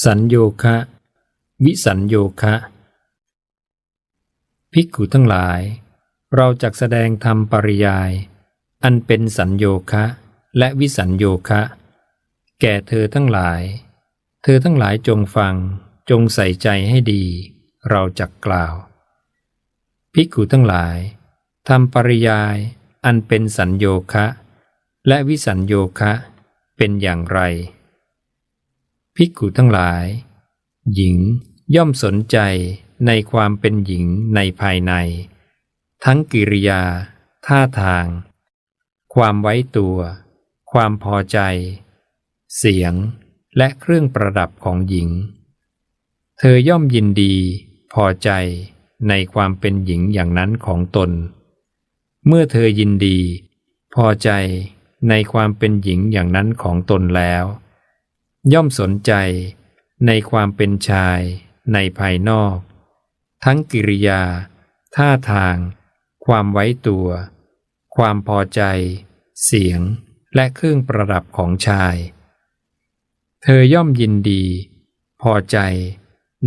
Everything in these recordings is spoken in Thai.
สัญโยคะ วิสัญโยคะ ภิกขุทั้งหลาย เราจักแสดงธรรมปริยาย อันเป็นสัญโยคะและวิสัญโยคะ แก่เธอทั้งหลาย เธอทั้งหลายจงฟังจงใส่ใจให้ดี เราจักกล่าว ภิกขุทั้งหลายทำปริยายอันเป็นสัญโยคะ และวิสัญโยคะเป็นอย่างไร ภิกขุทั้งหลาย หญิงย่อมสนใจในความเป็นหญิงในภายใน ทั้งกิริยา ท่าทาง ความไว้ตัว ความพอใจ เสียงและเครื่องประดับของหญิง เธอย่อมยินดี พอใจในความเป็นหญิงอย่างนั้นของตน เมื่อเธอยินดี พอใจในความเป็นหญิงอย่างนั้นของตนแล้ว ย่อมสนใจในความเป็นชายในภายนอก ทั้งกิริยา ท่าทาง ความไว้ตัว ความพอใจ เสียงและเครื่องประดับของชาย เธอย่อมยินดี พอใจ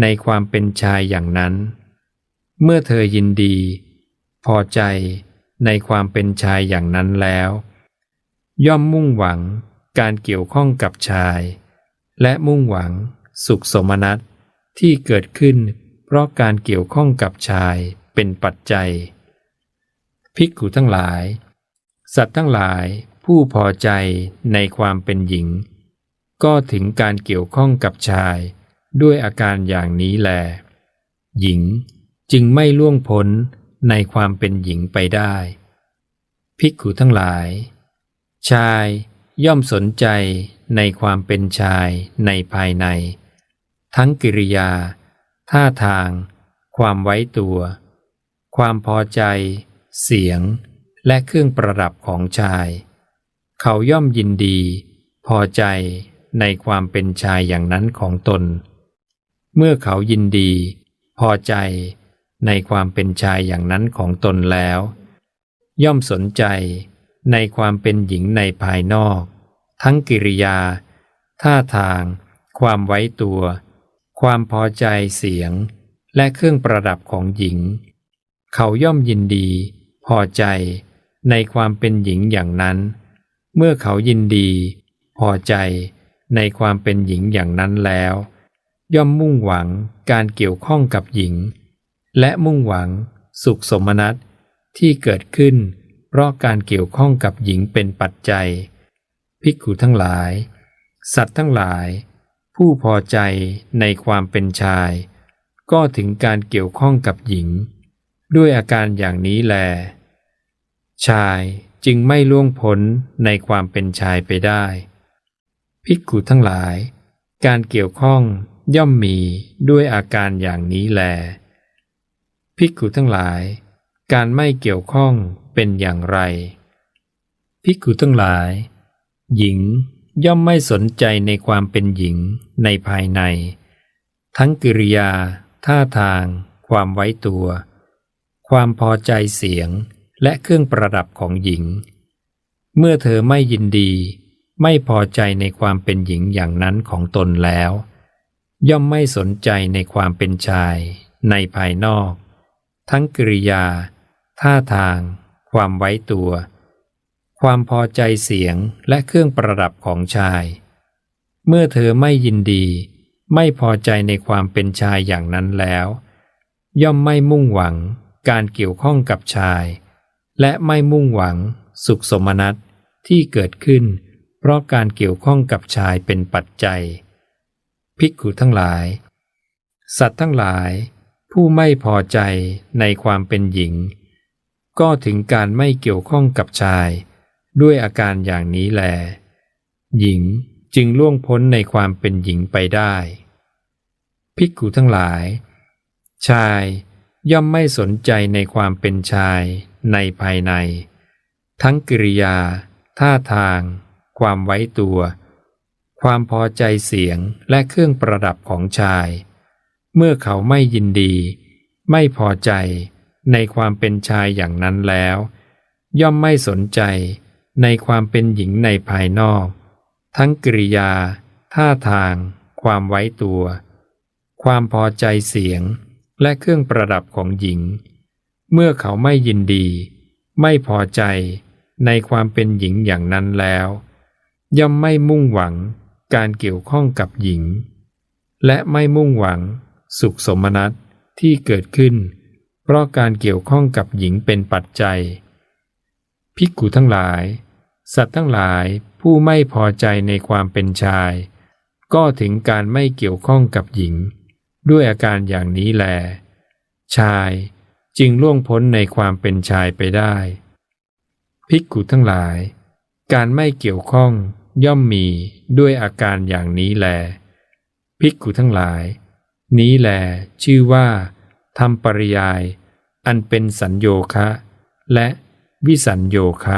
ในความเป็นชายอย่างนั้น เมื่อเธอยินดี พอใจในความเป็นชายอย่างนั้นแล้ว ย่อมมุ่งหวังการเกี่ยวข้องกับชาย และมุ่งหวังสุขสมนัตที่เกิดขึ้น เพราะการเกี่ยวข้องกับชายเป็นปัจจัย ภิกขุทั้งหลาย สัตว์ทั้งหลายผู้พอใจในความเป็นหญิง ก็ถึงการเกี่ยวข้องกับชาย ด้วยอาการอย่างนี้แล หญิงจึงไม่ล่วงพ้นในความเป็นหญิงไปได้ ภิกขุทั้งหลาย ชาย ย่อมสนใจในความเป็นชายในภายใน ทั้งกิริยา ท่าทาง ความไว้ตัว ความพอใจ เสียง และเครื่องประดับของชาย เขาย่อมยินดี พอใจในความเป็นชายอย่างนั้นของตน เมื่อเขายินดี พอใจในความเป็นชายอย่างนั้นของตนแล้ว ย่อมสนใจ ในความเป็นหญิงในภายนอก ทั้งกิริยา ท่าทาง ความไว้ตัว ความพอใจเสียง และเครื่องประดับของหญิง เขาย่อมยินดี พอใจ ในความเป็นหญิงอย่างนั้น เมื่อเขายินดี พอใจ ในความเป็นหญิงอย่างนั้นแล้ว ย่อมมุ่งหวังการเกี่ยวข้องกับหญิง และมุ่งหวังสุขสมนัตที่เกิดขึ้น เพราะการเกี่ยวข้องกับหญิงเป็นปัจจัย ภิกขุทั้งหลาย สัตว์ทั้งหลาย ผู้พอใจในความเป็นชาย ก็ถึงการเกี่ยวข้องกับหญิง ด้วยอาการอย่างนี้แล ชายจึงไม่ล่วงพ้นในความเป็นชายไปได้ ภิกขุทั้งหลาย การเกี่ยวข้องย่อมมีด้วยอาการอย่างนี้แล ภิกขุทั้งหลาย การไม่เกี่ยวข้องเป็นอย่างไร ภิกขุทั้งหลาย หญิงย่อมไม่สนใจในความเป็นหญิงในภายใน ทั้งกิริยา ท่าทาง ความไว้ตัว ความพอใจเสียงและเครื่องประดับของหญิง เมื่อเธอไม่ยินดี ไม่พอใจในความเป็นหญิงอย่างนั้นของตนแล้ว ย่อมไม่สนใจในความเป็นชาย ในภายนอก ทั้งกิริยา ท่าทาง ความไว้ตัว ความพอใจเสียงและเครื่องประดับของชาย เมื่อเธอไม่ยินดี ไม่พอใจในความเป็นชายอย่างนั้นแล้ว ย่อมไม่มุ่งหวังการเกี่ยวข้องกับชาย และไม่มุ่งหวังสุขสมนัตที่เกิดขึ้น เพราะการเกี่ยวข้องกับชายเป็นปัจจัย ภิกขุทั้งหลาย สัตว์ทั้งหลาย ผู้ไม่พอใจในความเป็นหญิง ก็ถึงการไม่เกี่ยวข้องกับชาย ด้วยอาการอย่างนี้แล หญิงจึงล่วงพ้นในความเป็นหญิงไปได้ ภิกขุทั้งหลาย ชายย่อมไม่สนใจในความเป็นชายในภายใน ทั้งกิริยา ท่าทาง ความไว้ตัว ความพอใจเสียงและเครื่องประดับของชาย เมื่อเขาไม่ยินดี ไม่พอใจ ในความเป็นชายอย่างนั้นแล้ว ย่อมไม่สนใจในความเป็นหญิงในภายนอก ทั้งกิริยา ท่าทางคความไว้ตัว ความพอใจเสียงและเครื่องประดับของหญิง เมื่อเขาไม่ยินดี ไม่พอใจในความเป็นหญิงอย่างนั้นแล้ว ย่อมไม่มุ่งหวังการเกี่ยวข้องกับหญิง และไม่มุ่งหวังสุขสมนัตที่เกิดขึ้น เพราะการเกี่ยวข้องกับหญิงเป็นปัจจัย ภิกขุทั้งหลาย สัตว์ทั้งหลายผู้ไม่พอใจในความเป็นชาย ก็ถึงการไม่เกี่ยวข้องกับหญิง ด้วยอาการอย่างนี้แล ชายจึงล่วงพ้นในความเป็นชายไปได้ ภิกขุทั้งหลาย การไม่เกี่ยวข้องย่อมมีด้วยอาการอย่างนี้แล ภิกขุทั้งหลาย นี้แลชื่อว่า ทำปริยาย อันเป็นสัญโยคะ และวิสัญโยคะ